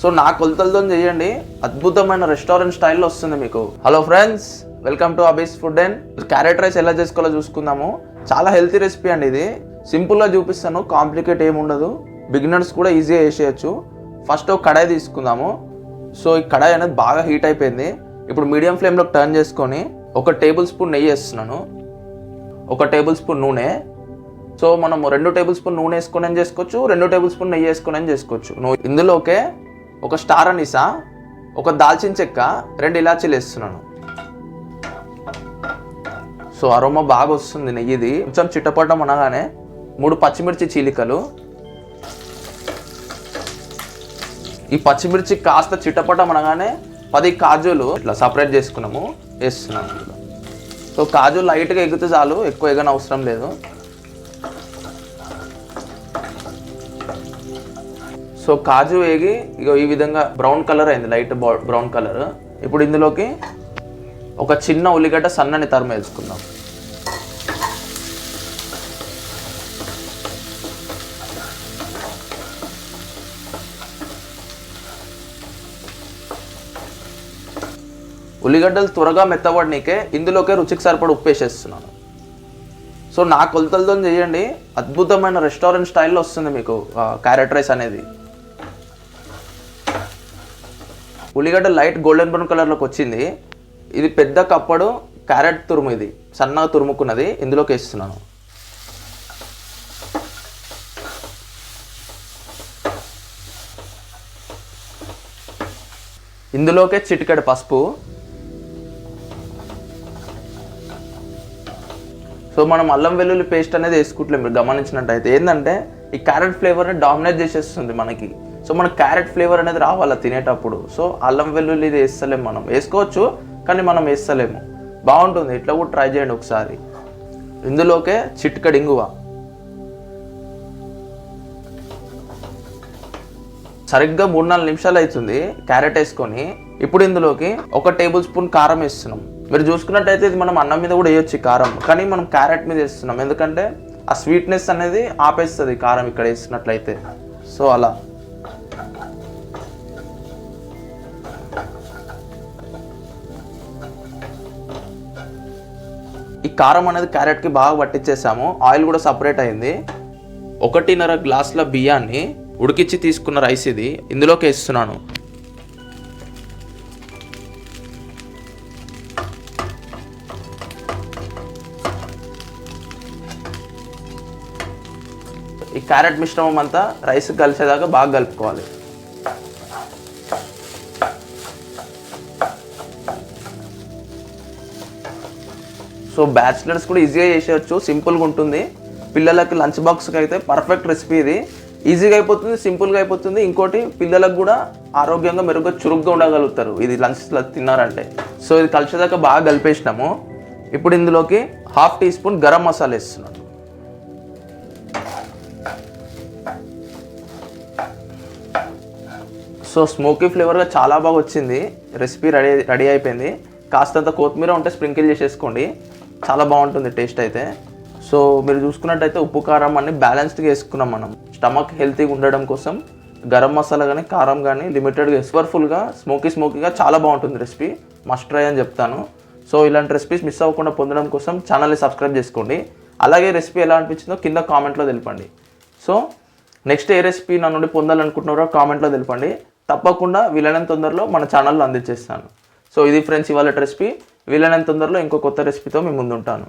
So నా కొలతలతో చేయండి. అద్భుతమైన రెస్టారెంట్ స్టైల్లో వస్తుంది మీకు. Hello friends welcome to Abby's food and carrot rice ఎలా చేసుకోవాలో చూసుకుందాము. చాలా హెల్తీ రెసిపీ అండి ఇది. సింపుల్గా చూపిస్తాను కాంప్లికేట్ ఏమి ఉండదు. బిగినర్స్ కూడా ఈజీగా వేసేయచ్చు ఫస్ట్ ఒక కడాయి తీసుకుందాము. సో ఈ కడాయి అనేది బాగా హీట్ అయిపోయింది. ఇప్పుడు మీడియం ఫ్లేమ్లో టర్న్ చేసుకొని ఒక టేబుల్ స్పూన్ నెయ్యి వేస్తున్నాను. ఒక టేబుల్ స్పూన్ నూనె. సో మనం రెండు టేబుల్ స్పూన్ నూనె వేసుకొని చేసుకోవచ్చు? రెండు టేబుల్ స్పూన్ నెయ్యి వేసుకొని చేసుకోవచ్చు? నువ్వు ఇందులోకే ఒక స్టార్ అనిసా ఒక దాల్చిన చెక్క రెండు ఇలాచీలు వేస్తున్నాను. సో అరోమా బాగా వస్తుంది నెయ్యిది. కొంచెం చిట్టపట్టం అనగానే మూడు పచ్చిమిర్చి చీలికలు. ఈ పచ్చిమిర్చి కాస్త చిట్టపట్టం అనగానే పది కాజులు ఇట్లా సపరేట్ చేసుకున్నాము వేస్తున్నాము సో కాజు లైట్గా ఎగితే చాలు ఎక్కువ ఎగన అవసరం లేదు. సో కాజు వేగి ఇగో ఈ విధంగా బ్రౌన్ కలర్ అయింది లైట్ బ్రౌన్ కలర్. ఇప్పుడు ఇందులోకి ఒక చిన్న ఉల్లిగడ్డ సన్నని తరిమ వేసుకుందాం. ఉల్లిగడ్డలు త్వరగా మెత్తబడినీకే ఇందులోకే రుచికి సరిపడ ఉప్పు వేసేస్తున్నాను. సో నా కొలతలతో చేయండి అద్భుతమైన రెస్టారెంట్ స్టైల్లో వస్తుంది మీకు క్యారెట్ రైస్ అనేది. ఉల్లిగడ్డ లైట్ గోల్డెన్ బ్రౌన్ కలర్లోకి వచ్చింది. ఇది పెద్ద కప్పడు క్యారెట్ తురుము ఇది. సన్నగా తురుముకున్నది ఇందులోకి వేస్తున్నాను. ఇందులోకే చిటికెడు పసుపు. సో మనం అల్లం వెల్లుల్లి పేస్ట్ అనేది వేసుకుంటలేము గమనించినట్టయితే. ఏంటంటే ఈ క్యారెట్ ఫ్లేవర్ని డామినేట్ చేసేస్తుంది మనకి. సో మన క్యారెట్ ఫ్లేవర్ అనేది రావాలి తినేటప్పుడు. సో అల్లం వెల్లుల్లి ఇది వేస్తలేము మనం. వేసుకోవచ్చు కానీ మనం వేస్తలేము. బాగుంటుంది. ఇట్లా కూడా ట్రై చేయండి ఒకసారి. ఇందులోకే చిట్కడి ఇంగువ. సరిగ్గా మూడు నాలుగు నిమిషాలు అవుతుంది క్యారెట్ వేసుకొని. ఇప్పుడు ఇందులోకి ఒక టేబుల్ స్పూన్ కారం వేస్తున్నాం. మీరు చూసుకున్నట్టయితే ఇది మనం అన్నం మీద కూడా వేయొచ్చు కారం. కానీ మనం క్యారెట్ మీద వేస్తున్నాం. ఎందుకంటే ఆ స్వీట్నెస్ అనేది ఆపేస్తుంది కారం ఇక్కడ వేసినట్లయితే. సో అలా. ఈ కారం అనేది క్యారెట్కి బాగా పట్టించేసాము ఆయిల్ కూడా సపరేట్ అయింది. ఒకటిన్నర గ్లాసుల బియ్యాన్ని ఉడికిచ్చి తీసుకున్న రైస్ ఇది. ఇందులోకి వేస్తున్నాను. ఈ క్యారెట్ మిశ్రమం అంతా రైస్ కలిసేదాకా బాగా కలుపుకోవాలి. సో బ్యాచిలర్స్ కూడా ఈజీగా చేసేయచ్చు సింపుల్గా ఉంటుంది. పిల్లలకి లంచ్ బాక్స్కి అయితే పర్ఫెక్ట్ రెసిపీ ఇది. ఈజీగా అయిపోతుంది సింపుల్గా అయిపోతుంది. ఇంకోటి పిల్లలకు కూడా ఆరోగ్యంగా మెరుగ్గా చురుగ్గా ఉండగలుగుతారు. ఇది లంచ్లో తిన్నారంటే. సో ఇది కలిసేదాకా బాగా కలిపేసినాము. ఇప్పుడు ఇందులోకి half teaspoon garam masala వేస్తున్నాను. సో స్మోకీ ఫ్లేవర్గా చాలా బాగా వచ్చింది. రెసిపీ రెడీ రెడీ అయిపోయింది. కాస్తంత కొత్తిమీర ఉంటే స్ప్రింకిల్ చేసేసుకోండి. చాలా బాగుంటుంది టేస్ట్ అయితే. సో మీరు చూసుకున్నట్టయితే ఉప్పు కారం అన్ని బ్యాలెన్స్డ్గా వేసుకున్నాం మనం. స్టమక్ హెల్తీగా ఉండడం కోసం గరం మసాలా కానీ కారం కానీ లిమిటెడ్గా ఎస్వర్ఫుల్గా స్మోకీ స్మోకీగా చాలా బాగుంటుంది రెసిపీ మస్ట్ ట్రై అని చెప్తాను. సో ఇలాంటి రెసిపీస్ మిస్ అవ్వకుండా పొందడం కోసం ఛానల్ని సబ్స్క్రైబ్ చేసుకోండి. అలాగే రెసిపీ ఎలా అనిపించిందో కింద కామెంట్లో తెలిపండి. సో నెక్స్ట్ ఏ రెసిపీ నా నుండి పొందాలనుకుంటున్నారో కామెంట్లో తెలపండి. తప్పకుండా వీలైనంత తొందరలో మన ఛానల్లో అందించేస్తాను. సో ఇది ఫ్రెండ్స్ ఇవాళ రెసిపీ వీలైనంత తొందరలో ఇంకో కొత్త రెసిపీతో మీ ముందుంటాను.